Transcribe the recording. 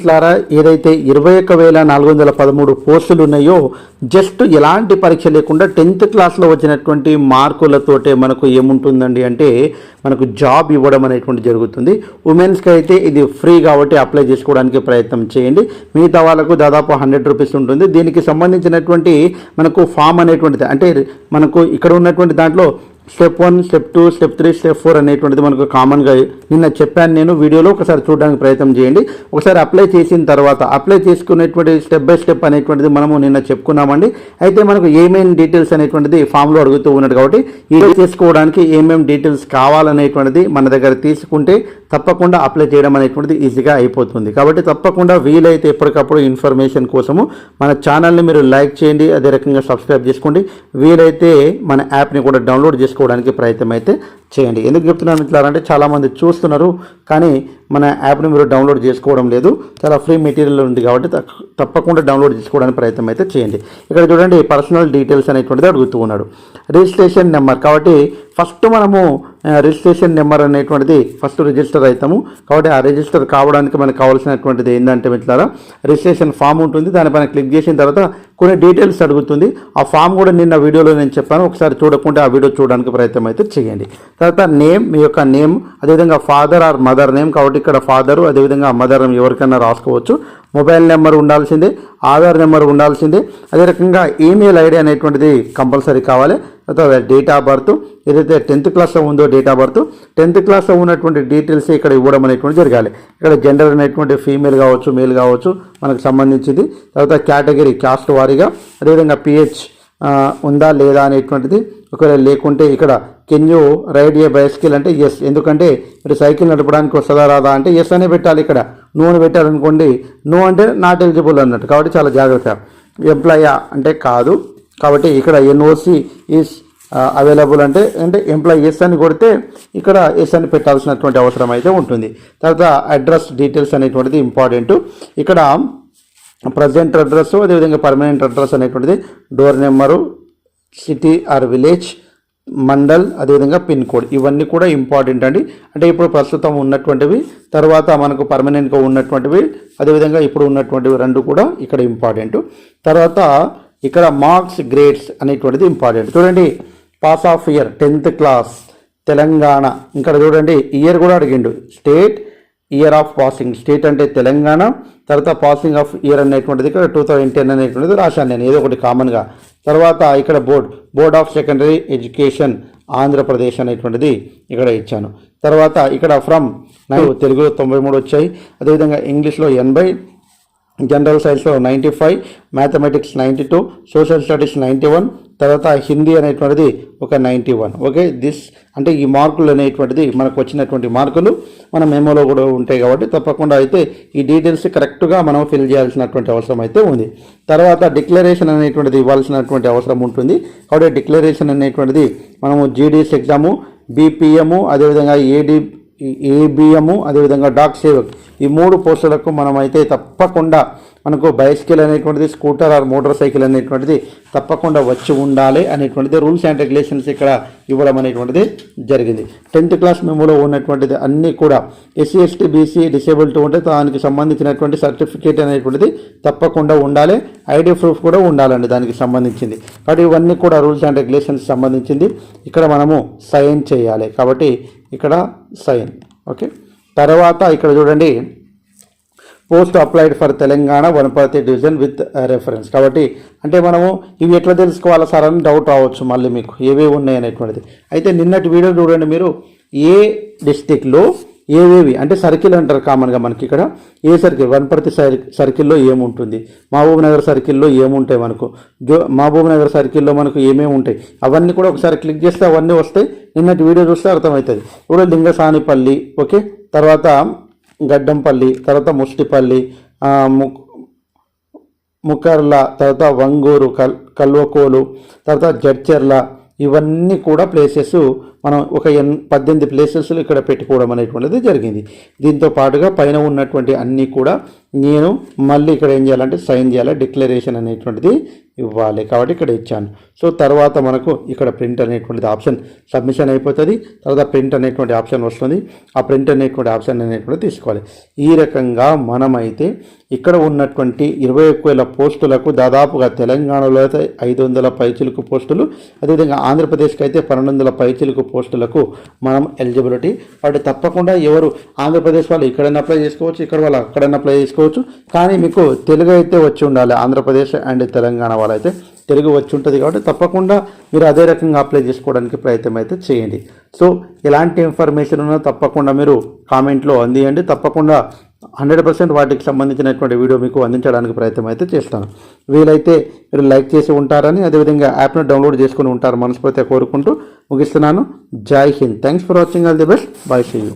మిత్రులారా ఏదైతే ఇరవై ఒక్క వేల నాలుగు వందల పదమూడు పోస్టులు ఉన్నాయో జస్ట్ ఎలాంటి పరీక్ష లేకుండా టెన్త్ క్లాస్లో వచ్చినటువంటి మార్కులతోటే మనకు ఏముంటుందండి అంటే మనకు జాబ్ ఇవ్వడం అనేటువంటి జరుగుతుంది. ఉమెన్స్కి అయితే ఇది ఫ్రీ కాబట్టి అప్లై చేసుకోవడానికి ప్రయత్నం చేయండి. మిగతా వాళ్ళకు దాదాపు హండ్రెడ్ రూపీస్ ఉంటుంది. దీనికి సంబంధించినటువంటి మనకు ఫామ్ అనేటువంటిది అంటే మనకు ఇక్కడ ఉన్నటువంటి దాంట్లో step one step two step three step four అనేటువంటిది మనకు కామన్గా నిన్న చెప్పాను నేను. వీడియోలో ఒకసారి చూడడానికి ప్రయత్నం చేయండి. ఒకసారి అప్లై చేసిన తర్వాత అప్లై చేసుకునేటువంటి స్టెప్ బై స్టెప్ అనేటువంటిది మనము నిన్న చెప్పుకున్నామండి. అయితే మనకు ఏమేమి డీటెయిల్స్ అనేటువంటిది ఫామ్లో అడుగుతూ ఉన్నట్టు కాబట్టి ఈ చేసుకోవడానికి ఏమేమి డీటెయిల్స్ కావాలనేటువంటిది మన దగ్గర తీసుకుంటే తప్పకుండా అప్లై చేయడం అనేటువంటిది ఈజీగా అయిపోతుంది. కాబట్టి తప్పకుండా వీలైతే ఎప్పటికప్పుడు ఇన్ఫర్మేషన్ కోసము మన ఛానల్ని మీరు లైక్ చేయండి అదే రకంగా సబ్స్క్రైబ్ చేసుకోండి. వీలైతే మన యాప్ని కూడా డౌన్లోడ్ చేసుకోవడానికి ప్రయత్నం అయితే చేయండి. ఎందుకు చెప్తున్నాను ఇట్లారంటే చాలామంది చూస్తున్నారు కానీ మన యాప్ని మీరు డౌన్లోడ్ చేసుకోవడం లేదు. చాలా ఫ్రీ మెటీరియల్ ఉంది కాబట్టి తప్పకుండా డౌన్లోడ్ చేసుకోవడానికి ప్రయత్నం అయితే చేయండి. ఇక్కడ చూడండి పర్సనల్ డీటెయిల్స్ అనేటువంటిది అడుగుతూ ఉన్నాడు. రిజిస్ట్రేషన్ నెంబర్ కాబట్టి ఫస్ట్ మనము రిజిస్ట్రేషన్ నెంబర్ అనేటువంటిది ఫస్ట్ రిజిస్టర్ అవుతాము. కాబట్టి ఆ రిజిస్టర్ కావడానికి మనకు కావాల్సినటువంటిది ఏంటంటే మిట్లారా రిజిస్ట్రేషన్ ఫామ్ ఉంటుంది. దానిపైన క్లిక్ చేసిన తర్వాత కొన్ని డీటెయిల్స్ అడుగుతుంది. ఆ ఫామ్ కూడా నిన్న వీడియోలో నేను చెప్పాను. ఒకసారి చూడకుండా ఆ వీడియో చూడడానికి ప్రయత్నం అయితే చేయండి. తర్వాత నేమ్ మీ యొక్క నేమ్ అదేవిధంగా ఫాదర్ ఆర్ మదర్ నేమ్. కాబట్టి ఇక్కడ ఫాదరు అదేవిధంగా మదర్ ఎవరికైనా రాసుకోవచ్చు. మొబైల్ నెంబర్ ఉండాల్సిందే ఆధార్ నెంబర్ ఉండాల్సిందే. అదే రకంగా ఈమెయిల్ ఐడి అనేటువంటిది కంపల్సరీ కావాలి. తర్వాత డేట్ ఆఫ్ బర్త్ ఏదైతే టెన్త్ క్లాస్లో ఉందో డేట్ ఆఫ్ బర్త్ టెన్త్ క్లాస్లో ఉన్నటువంటి డీటెయిల్స్ ఇక్కడ ఇవ్వడం అనేటువంటి జరగాలి. ఇక్కడ జెండర్ అనేటువంటి ఫీమేల్ కావచ్చు మేల్ కావచ్చు మనకు సంబంధించింది. తర్వాత కేటగిరీ క్యాస్ట్ వారీగా అదేవిధంగా పిహెచ్ ఉందా లేదా అనేటువంటిది. ఒకవేళ లేకుంటే ఇక్కడ can you ride a bicycle అంటే ఎస్ ఎందుకంటే మీరు సైకిల్ నడపడానికి వస్తుందా రాదా అంటే ఎస్ అనే పెట్టాలి ఇక్కడ. నో అని పెట్టారనుకోండి నో అంటే నాట్ ఎలిజిబుల్ అన్నట్టు. కాబట్టి చాలా జాగ్రత్త. ఎంప్లాయా అంటే కాదు. కాబట్టి ఇక్కడ ఎన్ఓసి ఈస్ అవైలబుల్ uh, అంటే అంటే ఎంప్లాయీ ఎస్ అని కొడితే ఇక్కడ ఎస్ అని పెట్టాల్సినటువంటి అవసరం అయితే ఉంటుంది. తర్వాత అడ్రస్ డీటెయిల్స్ అనేటువంటిది ఇంపార్టెంట్ ఇక్కడ ప్రజెంట్ అడ్రస్ అదేవిధంగా పర్మనెంట్ అడ్రస్ అనేటువంటిది door number city or village mandal అదేవిధంగా పిన్ కోడ్ ఇవన్నీ కూడా ఇంపార్టెంట్ అండి. అంటే ఇప్పుడు ప్రస్తుతం ఉన్నటువంటివి తర్వాత మనకు పర్మనెంట్గా ఉన్నటువంటివి అదేవిధంగా ఇప్పుడు ఉన్నటువంటివి రెండు కూడా ఇక్కడ ఇంపార్టెంట్ తర్వాత ఇక్కడ మార్క్స్ గ్రేడ్స్ అనేటువంటిది ఇంపార్టెంట్. చూడండి pass of year tenth class Telangana. ఇక్కడ చూడండి ఇయర్ కూడా అడిగిండు. State year of passing. State అంటే తెలంగాణ తర్వాత పాసింగ్ ఆఫ్ ఇయర్ అనేటువంటిది ఇక్కడ టూ థౌజండ్ టెన్ అనేటువంటిది రాశాను నేను ఏదో ఒకటి కామన్గా తర్వాత ఇక్కడ board board of secondary education Andhra Pradesh అనేటువంటిది ఇక్కడ ఇచ్చాను. తర్వాత ఇక్కడ ఫ్రమ్ నాకు తెలుగులో తొంభై మూడు వచ్చాయి. అదేవిధంగా ఇంగ్లీష్లో ఎనభై జనరల్ సైన్స్లో ninety five mathematics ninety two social studies ninety one తర్వాత హిందీ అనేటువంటిది ఒక నైంటీ వన్ ఓకే దిస్ అంటే ఈ మార్కులు అనేటువంటిది మనకు వచ్చినటువంటి మార్కులు మన మెమోలో కూడా ఉంటాయి కాబట్టి తప్పకుండా అయితే ఈ డీటెయిల్స్ కరెక్ట్గా మనం ఫిల్ చేయాల్సినటువంటి అవసరం అయితే ఉంది. తర్వాత డిక్లరేషన్ అనేటువంటిది ఇవ్వాల్సినటువంటి అవసరం ఉంటుంది. కాబట్టి డిక్లరేషన్ అనేటువంటిది మనము జీడీఎస్ ఎగ్జాము బీపీఎము అదేవిధంగా ఏడి ఏబిఎము అదేవిధంగా డాక్ సేవక్ ఈ మూడు పోస్టులకు మనమైతే తప్పకుండా మనకు బైస్కిల్ అనేటువంటిది స్కూటర్ ఆర్ మోటార్ సైకిల్ అనేటువంటిది తప్పకుండా వచ్చి ఉండాలి అనేటువంటిది రూల్స్ అండ్ రెగ్యులేషన్స్ ఇక్కడ ఇవ్వడం అనేటువంటిది జరిగింది. టెన్త్ క్లాస్ మెమోలో ఉన్నటువంటిది అన్నీ కూడా ఎస్సీ ఎస్టీ బీసీ డిసేబిలిటీ ఉంటే దానికి సంబంధించినటువంటి సర్టిఫికేట్ అనేటువంటిది తప్పకుండా ఉండాలి. ఐడి ప్రూఫ్ కూడా ఉండాలండి దానికి సంబంధించింది. కాబట్టి ఇవన్నీ కూడా రూల్స్ అండ్ రెగ్యులేషన్స్ సంబంధించింది. ఇక్కడ మనము సైన్ చేయాలి. కాబట్టి ఇక్కడ సైన్ ఓకే తర్వాత ఇక్కడ చూడండి. Post applied for Telangana Wanaparthy division with reference కాబట్టి అంటే మనము ఇవి ఎట్లా తెలుసుకోవాలా సార్ అని డౌట్ రావచ్చు మళ్ళీ మీకు. ఏవేవి ఉన్నాయి అనేటువంటిది. అయితే నిన్నటి వీడియో చూడండి మీరు ఏ డిస్టిక్లో ఏవేవి? అంటే సర్కిల్ అంటారు కామన్గా మనకి ఇక్కడ. A circle? వనపర్తి సర్ సర్కిల్లో ఏముంటుంది? మహబూబ్ నగర్ సర్కిల్లో ఏముంటాయి మనకు? జో మహబూబ్ నగర్ సర్కిల్లో మనకు ఏమేమి ఉంటాయి? అవన్నీ కూడా ఒకసారి క్లిక్ చేస్తే అవన్నీ వస్తాయి. నిన్నటి వీడియో చూస్తే అర్థమవుతుంది. ఇప్పుడు లింగసానిపల్లి ఓకే? తర్వాత గడ్డంపల్లి తర్వాత ముష్టిపల్లి ము- ముకర్ల తర్వాత వంగూరు కల్ కల్వకోలు తర్వాత జడ్చెర్ల ఇవన్నీ కూడా ప్లేసెస్ మనం ఒక ఎన్ పద్దెనిమిది ప్లేసెస్లు ఇక్కడ పెట్టుకోవడం అనేటువంటిది జరిగింది. దీంతో పాటుగా పైన ఉన్నటువంటి అన్నీ కూడా నేను మళ్ళీ ఇక్కడ ఏం చేయాలంటే సైన్ చేయాలి డిక్లరేషన్ అనేటువంటిది ఇవ్వాలి. కాబట్టి ఇక్కడ ఇచ్చాను. సో తర్వాత మనకు ఇక్కడ ప్రింట్ అనేటువంటిది ఆప్షన్ సబ్మిషన్ అయిపోతుంది. తర్వాత ప్రింట్ అనేటువంటి ఆప్షన్ వస్తుంది. ఆ ప్రింట్ అనేటువంటి ఆప్షన్ అనేటువంటి తీసుకోవాలి. ఈ రకంగా మనమైతే ఇక్కడ ఉన్నటువంటి ఇరవై ఒక్క వేల పోస్టులకు దాదాపుగా తెలంగాణలో అయితే ఐదు వందల పైచిలుకు పోస్టులు అదేవిధంగా ఆంధ్రప్రదేశ్కి అయితే పన్నెండు వందల పైచిలుకు పోస్టులకు మనం ఎలిజిబిలిటీ. వాటి తప్పకుండా ఎవరు ఆంధ్రప్రదేశ్ వాళ్ళు ఇక్కడైనా అప్లై చేసుకోవచ్చు ఇక్కడ వాళ్ళు అక్కడైనా అప్లై చేసుకోవచ్చు. కానీ మీకు తెలుగు అయితే వచ్చి ఉండాలి. ఆంధ్రప్రదేశ్ అండ్ తెలంగాణ వాళ్ళైతే తెలుగు వచ్చి ఉంటుంది కాబట్టి తప్పకుండా మీరు అదే రకంగా అప్లై చేసుకోవడానికి ప్రయత్నం అయితే చేయండి. సో ఎలాంటి ఇన్ఫర్మేషన్ ఉన్నా తప్పకుండా మీరు కామెంట్లో అందియండి. తప్పకుండా హండ్రెడ్ పర్సెంట్ వాటికి సంబంధించినటువంటి వీడియో మీకు అందించడానికి ప్రయత్నం అయితే చేస్తాను. వీలైతే మీరు లైక్ చేసి ఉంటారని అదేవిధంగా యాప్ను డౌన్లోడ్ చేసుకుని ఉంటారు మనస్ఫూర్తిగా కోరుకుంటూ ముగిస్తున్నాను. జై Hind. Thanks for watching all the best bye see you